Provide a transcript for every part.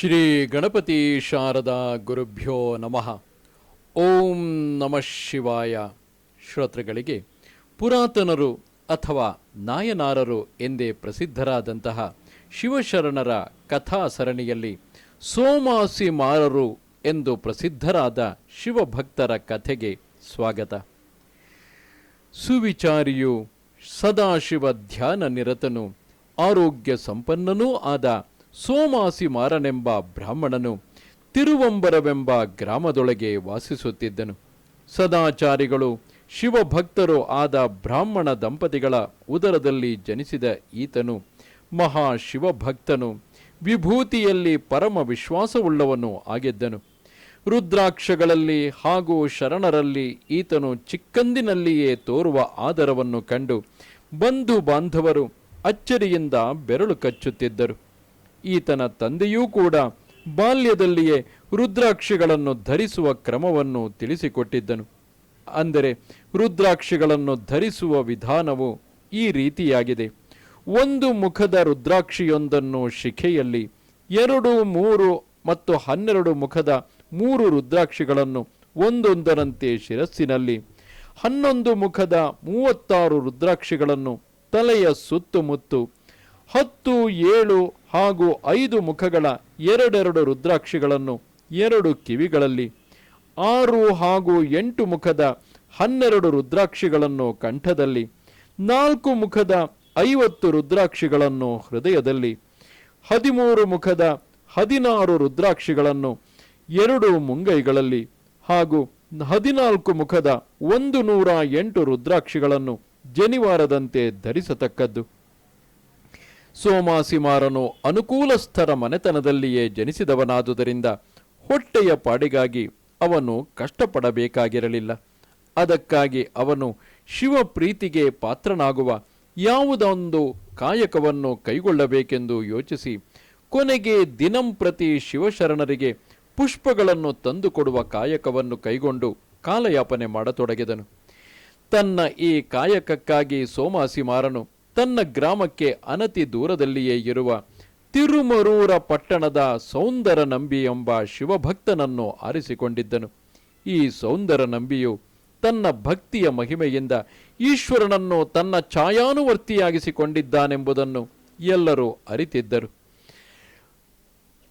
ಶ್ರೀ ಗಣಪತಿ ಶಾರದಾ ಗುರುಭ್ಯೋ ನಮಃ. ಓಂ ನಮಃ ಶಿವಾಯ. ಶ್ರೋತೃಗಳಿಗೆ ಪುರಾತನರು ಅಥವಾ ನಾಯನಾರರು ಎಂದೇ ಪ್ರಸಿದ್ಧರಾದಂತಹ ಶಿವಶರಣರ ಕಥಾ ಸರಣಿಯಲ್ಲಿ ಸೋಮಾಸಿ ಮಾರರು ಎಂದು ಪ್ರಸಿದ್ಧರಾದ ಶಿವಭಕ್ತರ ಕಥೆಗೆ ಸ್ವಾಗತ. ಸುವಿಚಾರಿಯು ಸದಾಶಿವ ಧ್ಯಾನ ನಿರತನು, ಆರೋಗ್ಯ ಸಂಪನ್ನನೂ ಆದ ಸೋಮಾಸಿ ಮಾರನೆಂಬ ಬ್ರಾಹ್ಮಣನು ತಿರುವಂಬರವೆಂಬ ಗ್ರಾಮದೊಳಗೆ ವಾಸಿಸುತ್ತಿದ್ದನು. ಸದಾಚಾರಿಗಳು, ಶಿವಭಕ್ತರು ಆದ ಬ್ರಾಹ್ಮಣ ದಂಪತಿಗಳ ಉದರದಲ್ಲಿ ಜನಿಸಿದ ಈತನು ಮಹಾ ಶಿವಭಕ್ತನು ವಿಭೂತಿಯಲ್ಲಿ ಪರಮ ವಿಶ್ವಾಸವುಳ್ಳವನು ಆಗಿದ್ದನು. ರುದ್ರಾಕ್ಷಗಳಲ್ಲಿ ಹಾಗೂ ಶರಣರಲ್ಲಿ ಈತನು ಚಿಕ್ಕಂದಿನಲ್ಲಿಯೇ ತೋರುವ ಆದರವನ್ನು ಕಂಡು ಬಂಧು ಬಾಂಧವರು ಅಚ್ಚರಿಯಿಂದ ಬೆರಳು ಕಚ್ಚುತ್ತಿದ್ದರು. ಈತನ ತಂದೆಯೂ ಕೂಡ ಬಾಲ್ಯದಲ್ಲಿಯೇ ರುದ್ರಾಕ್ಷಿಗಳನ್ನು ಧರಿಸುವ ಕ್ರಮವನ್ನು ತಿಳಿಸಿಕೊಟ್ಟಿದ್ದನು. ಅಂದರೆ ರುದ್ರಾಕ್ಷಿಗಳನ್ನು ಧರಿಸುವ ವಿಧಾನವು ಈ ರೀತಿಯಾಗಿದೆ. ಒಂದು ಮುಖದ ರುದ್ರಾಕ್ಷಿಯೊಂದನ್ನು ಶಿಖೆಯಲ್ಲಿ, ಎರಡು, ಮೂರು ಮತ್ತು ಹನ್ನೆರಡು ಮುಖದ ಮೂರು ರುದ್ರಾಕ್ಷಿಗಳನ್ನು ಒಂದೊಂದರಂತೆ ಶಿರಸ್ಸಿನಲ್ಲಿ, ಹನ್ನೊಂದು ಮುಖದ ಮೂವತ್ತಾರು ರುದ್ರಾಕ್ಷಿಗಳನ್ನು ತಲೆಯ ಸುತ್ತುಮುತ್ತು ಹತ್ತು, ಏಳು ಹಾಗೂ ಐದು ಮುಖಗಳ ಎರಡೆರಡು ರುದ್ರಾಕ್ಷಿಗಳನ್ನು ಎರಡು ಕಿವಿಗಳಲ್ಲಿ, ಆರು ಹಾಗೂ ಎಂಟು ಮುಖದ ಹನ್ನೆರಡು ರುದ್ರಾಕ್ಷಿಗಳನ್ನು ಕಂಠದಲ್ಲಿ, ನಾಲ್ಕು ಮುಖದ ಐವತ್ತು ರುದ್ರಾಕ್ಷಿಗಳನ್ನು ಹೃದಯದಲ್ಲಿ, ಹದಿಮೂರು ಮುಖದ ಹದಿನಾರು ರುದ್ರಾಕ್ಷಿಗಳನ್ನು ಎರಡು ಮುಂಗೈಗಳಲ್ಲಿ ಹಾಗೂ ಹದಿನಾಲ್ಕು ಮುಖದ ಒಂದು ನೂರ ಎಂಟು ರುದ್ರಾಕ್ಷಿಗಳನ್ನು ಜನಿವಾರದಂತೆ ಧರಿಸತಕ್ಕದ್ದು. ಸೋಮಾಸಿಮಾರನು ಅನುಕೂಲಸ್ಥರ ಮನೆತನದಲ್ಲಿಯೇ ಜನಿಸಿದವನಾದುದರಿಂದ ಹೊಟ್ಟೆಯ ಪಾಡಿಗಾಗಿ ಅವನು ಕಷ್ಟಪಡಬೇಕಾಗಿರಲಿಲ್ಲ. ಅದಕ್ಕಾಗಿ ಅವನು ಶಿವ ಪ್ರೀತಿಗೆ ಪಾತ್ರನಾಗುವ ಯಾವುದೊಂದು ಕಾಯಕವನ್ನು ಕೈಗೊಳ್ಳಬೇಕೆಂದು ಯೋಚಿಸಿ ಕೊನೆಗೆ ದಿನಂಪ್ರತಿ ಶಿವಶರಣರಿಗೆ ಪುಷ್ಪಗಳನ್ನು ತಂದುಕೊಡುವ ಕಾಯಕವನ್ನು ಕೈಗೊಂಡು ಕಾಲಯಾಪನೆ ಮಾಡತೊಡಗಿದನು. ತನ್ನ ಈ ಕಾಯಕಕ್ಕಾಗಿ ಸೋಮಾಸಿಮಾರನು ತನ್ನ ಗ್ರಾಮಕ್ಕೆ ಅನತಿ ದೂರದಲ್ಲಿಯೇ ಇರುವ ತಿರುಮರೂರ ಪಟ್ಟಣದ ಸೌಂದರ ನಂಬಿ ಎಂಬ ಶಿವಭಕ್ತನನ್ನು ಆರಿಸಿಕೊಂಡಿದ್ದನು. ಈ ಸೌಂದರ ನಂಬಿಯು ತನ್ನ ಭಕ್ತಿಯ ಮಹಿಮೆಯಿಂದ ಈಶ್ವರನನ್ನು ತನ್ನ ಛಾಯಾನುವರ್ತಿಯಾಗಿಸಿಕೊಂಡಿದ್ದಾನೆಂಬುದನ್ನು ಎಲ್ಲರೂ ಅರಿತಿದ್ದರು.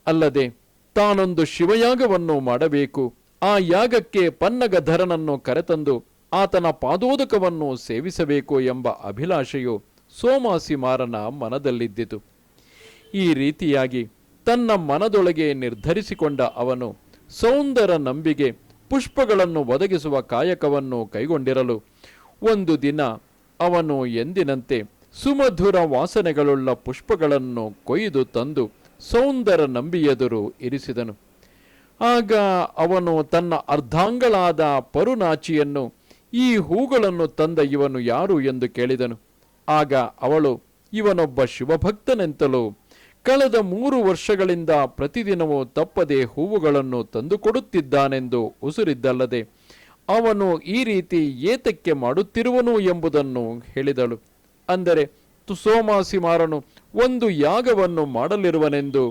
ಅಲ್ಲದೆ ತಾನೊಂದು ಶಿವಯಾಗವನ್ನು ಮಾಡಬೇಕು, ಆ ಯಾಗಕ್ಕೆ ಪನ್ನಗಧರನನ್ನು ಕರೆತಂದು ಆತನ ಪಾದೋದಕವನ್ನು ಸೇವಿಸಬೇಕು ಎಂಬ ಅಭಿಲಾಷೆಯು ಸೋಮಾಸಿಮಾರನ ಮನದಲ್ಲಿದ್ದಿತು. ಈ ರೀತಿಯಾಗಿ ತನ್ನ ಮನದೊಳಗೆ ನಿರ್ಧರಿಸಿಕೊಂಡ ಅವನು ಸೌಂದರ ನಂಬಿಗೆ ಪುಷ್ಪಗಳನ್ನು ಒದಗಿಸುವ ಕಾಯಕವನ್ನು ಕೈಗೊಂಡಿರಲು ಒಂದು ದಿನ ಅವನು ಎಂದಿನಂತೆ ಸುಮಧುರ ವಾಸನೆಗಳುಳ್ಳ ಪುಷ್ಪಗಳನ್ನು ಕೊಯ್ದು ತಂದು ಸೌಂದರ ನಂಬಿಯೆದುರು ಇರಿಸಿದನು. ಆಗ ಅವನು ತನ್ನ ಅರ್ಧಾಂಗಳಾದ ಪರುನಾಚಿಯನ್ನು ಈ ಹೂಗಳನ್ನು ತಂದ ಇವನು ಯಾರು ಎಂದು ಕೇಳಿದನು. ಆಗ ಅವಳು, ಇವನೊಬ್ಬ ಶಿವಭಕ್ತನೆಂತಲೂ ಕಳೆದ ಮೂರು ವರ್ಷಗಳಿಂದ ಪ್ರತಿದಿನವೂ ತಪ್ಪದೆ ಹೂವುಗಳನ್ನು ತಂದುಕೊಡುತ್ತಿದ್ದಾನೆಂದು ಉಸುರಿದ್ದಲ್ಲದೆ, ಅವನು ಈ ರೀತಿ ಏತಕ್ಕೆ ಮಾಡುತ್ತಿರುವನು ಎಂಬುದನ್ನು ಹೇಳಿದಳು. ಅಂದರೆ ಸೋಮಾಸಿಮಾರನು ಒಂದು ಯಾಗವನ್ನು ಮಾಡಲಿರುವನೆಂದು,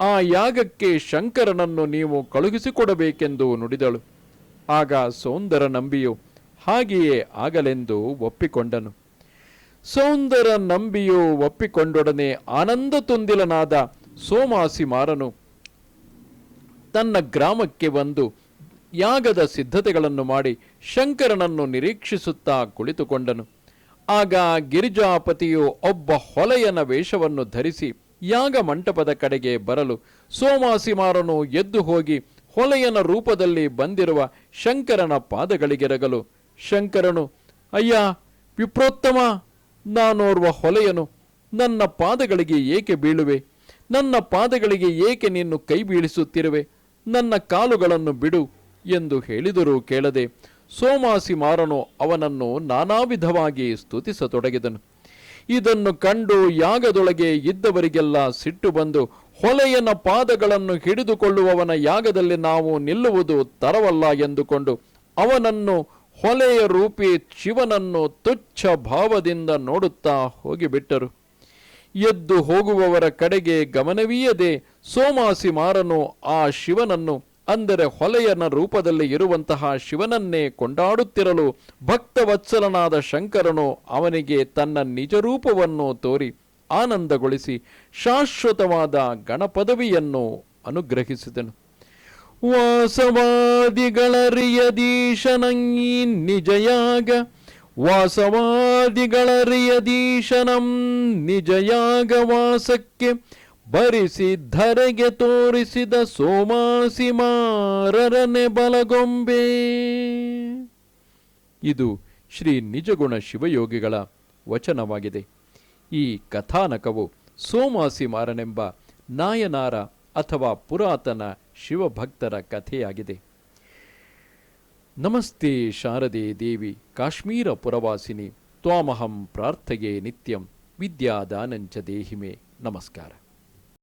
ಆ ಯಾಗಕ್ಕೆ ಶಂಕರನನ್ನು ನೀವು ಕಳುಹಿಸಿಕೊಡಬೇಕೆಂದು ನುಡಿದಳು. ಆಗ ಸೌಂದರ ನಂಬಿಯು ಹಾಗೆಯೇ ಆಗಲೆಂದು ಒಪ್ಪಿಕೊಂಡನು. ಸೌಂದರ ನಂಬಿಯು ಒಪ್ಪಿಕೊಂಡೊಡನೆ ಆನಂದ ತುಂದಿಲನಾದ ಸೋಮಾಸಿಮಾರನು ತನ್ನ ಗ್ರಾಮಕ್ಕೆ ಬಂದು ಯಾಗದ ಸಿದ್ಧತೆಗಳನ್ನು ಮಾಡಿ ಶಂಕರನನ್ನು ನಿರೀಕ್ಷಿಸುತ್ತಾ ಕುಳಿತುಕೊಂಡನು. ಆಗ ಗಿರಿಜಾಪತಿಯು ಒಬ್ಬ ಹೊಲೆಯನ ವೇಷವನ್ನು ಧರಿಸಿ ಯಾಗ ಮಂಟಪದ ಕಡೆಗೆ ಬರಲು ಸೋಮಾಸಿಮಾರನು ಎದ್ದು ಹೋಗಿ ಹೊಲೆಯನ ರೂಪದಲ್ಲಿ ಬಂದಿರುವ ಶಂಕರನ ಪಾದಗಳಿಗೆರಗಲು, ಶಂಕರನು, ಅಯ್ಯ, ವಿಪ್ರೋತ್ತಮ ನಾನೋರ್ವ ಹೊಲೆಯನು ನನ್ನ ಪಾದಗಳಿಗೆ ಏಕೆ ಬೀಳುವೆ? ನನ್ನ ಪಾದಗಳಿಗೆ ಏಕೆ ನೀನು ಕೈ ಬೀಳಿಸುತ್ತಿರುವೆ? ನನ್ನ ಕಾಲುಗಳನ್ನು ಬಿಡು ಎಂದು ಹೇಳಿದರೂ ಕೇಳದೆ ಸೋಮಾಸಿ ಮಾರನು ಅವನನ್ನು ನಾನಾ ವಿಧವಾಗಿ ಸ್ತುತಿಸತೊಡಗಿದನು. ಇದನ್ನು ಕಂಡು ಯಾಗದೊಳಗೆ ಇದ್ದವರಿಗೆಲ್ಲ ಸಿಟ್ಟು ಬಂದು ಹೊಲೆಯನ ಪಾದಗಳನ್ನು ಹಿಡಿದುಕೊಳ್ಳುವವನ ಯಾಗದಲ್ಲಿ ನಾವು ನಿಲ್ಲುವುದು ತರವಲ್ಲ ಎಂದುಕೊಂಡು ಅವನನ್ನು ಹೊಲೆಯ ರೂಪಿ ಶಿವನನ್ನು ತುಚ್ಛ ಭಾವದಿಂದ ನೋಡುತ್ತಾ ಹೋಗಿಬಿಟ್ಟರು. ಎದ್ದು ಹೋಗುವವರ ಕಡೆಗೆ ಗಮನವೀಯದೆ ಸೋಮಾಸಿ ಮಾರನು ಆ ಶಿವನನ್ನು, ಅಂದರೆ ಹೊಲೆಯನ ರೂಪದಲ್ಲಿ ಇರುವಂತಹ ಶಿವನನ್ನೇ ಕೊಂಡಾಡುತ್ತಿರಲು ಭಕ್ತವತ್ಸಲನಾದ ಶಂಕರನು ಅವನಿಗೆ ತನ್ನ ನಿಜ ರೂಪವನ್ನು ತೋರಿ ಆನಂದಗೊಳಿಸಿ ಶಾಶ್ವತವಾದ ಗಣಪದವಿಯನ್ನು ಅನುಗ್ರಹಿಸಿದನು. ವಾಸವಾದಿಗಳರಿಯದೀಶನಂಗೀ ನಿಜಯಾಗ. ವಾಸವಾದಿಗಳರಿಯದೀಶನಂ ನಿಜಯಾಗ ವಾಸಕ್ಕೆ ಬರಿಸಿ ಧರೆಗೆ ತೋರಿಸಿದ ಸೋಮಾಸಿ ಮಾರರನೆ ಬಲಗೊಂಬೆ. ಇದು ಶ್ರೀ ನಿಜಗುಣ ಶಿವಯೋಗಿಗಳ ವಚನವಾಗಿದೆ. ಈ ಕಥಾನಕವು ಸೋಮಾಸಿ ಮಾರನೆಂಬ ನಾಯನಾರ ಅಥವಾ ಪುರಾತನ ಶಿವಭಕ್ತರ ಕಥೆಯಾಗಿದೆ. ನಮಸ್ತೆ ಶಾರದೆ ದೇವಿ ಕಾಶ್ಮೀರ ಪುರವಾಸಿನಿ ತ್ವಾಮಹಂ ಪ್ರಾರ್ಥೆಯೇ ನಿತ್ಯಂ ವಿದ್ಯಾದಾನಂಚ ದೇಹಿಮೆ. ನಮಸ್ಕಾರ.